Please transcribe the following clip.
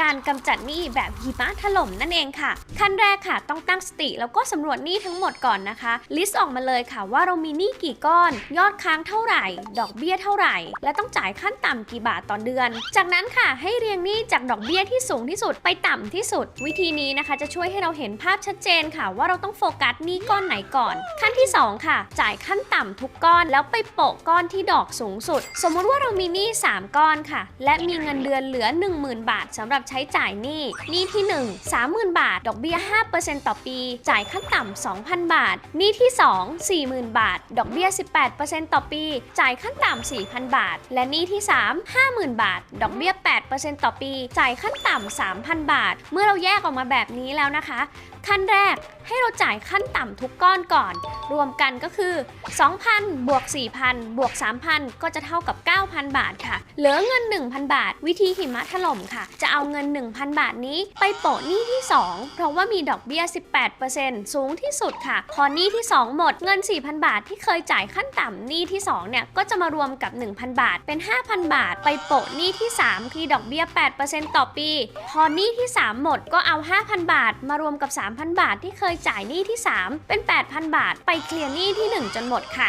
การกำจัดหนี้แบบหิมะถล่มนั่นเองค่ะ ขั้นแรกค่ะ ต้องตั้งสติแล้วก็สำรวจหนี้ทั้งหมดก่อนนะคะ ลิสต์ออกมาเลยค่ะว่าเรามีหนี้กี่ก้อน ยอดค้างเท่าไหร่ ดอกเบี้ยเท่าไหร่ และต้องจ่ายขั้นต่ำกี่บาทต่อเดือน จากนั้นค่ะให้เรียงหนี้จากดอกเบี้ยที่สูงที่สุดไปต่ำที่สุด วิธีนี้นะคะ จะช่วยให้เราเห็นภาพชัดเจนค่ะ ว่าเราต้องโฟกัสหนี้ก้อนไหนก่อน ขั้นที่ 2 ค่ะ จ่ายขั้นต่ำทุกก้อนแล้วไปโปะก้อนที่ดอกสูงสุด สมมติว่าเรามีหนี้3ก้อนค่ะ และมีเงินเดือนเหลือ 10,000 บาทสำหรับใช้จ่ายหนี้หนี้ที่ 1 30,000 บาท ดอกเบี้ย 5%ต่อปี จ่ายขั้นต่ำ 2,000 บาทหนี้ที่ 2 40,000 บาท ดอกเบี้ย 18%ต่อปี จ่ายขั้นต่ำ 4,000 บาท และหนี้ที่ 3 50,000 บาท ดอกเบี้ย 8%ต่อปี จ่ายขั้นต่ำ 3,000 บาท เมื่อเราแยกออกมาแบบนี้แล้วนะคะ ขั้นแรกให้เราจ่ายขั้นต่ำทุกก้อนก่อน รวมกันก็คือ 2,000 บวก 4,000 บวก 3,000 ก็จะเท่ากับ 9,000 บาทค่ะ เหลือเงิน 1,000 บาท วิธีหิมะถล่มค่ะ จะเอาเงินน 1,000 บาทนี้ ไปโปะหนี้ที่ 2 เพราะว่ามีดอกเบี้ย 18%สูงที่สุดค่ะ พอหนี้ที่ 2 หมดเงิน 4,000 บาทที่เคยจ่ายขั้นต่ำหนี้ที่ 2 เนี่ย ก็จะมารวมกับ 1,000 บาทเป็น 5,000 บาท ไปโปะหนี้ที่ 3 ที่ดอกเบี้ย 8%ต่อปี พอหนี้ที่ 3 หมดก็เอา 5,000 บาท มารวมกับ 3,000 บาทที่เคยจ่ายหนี้ที่ 3 เป็น 8,000 บาท ไปเคลียร์หนี้ที่ 1 จนหมดค่ะ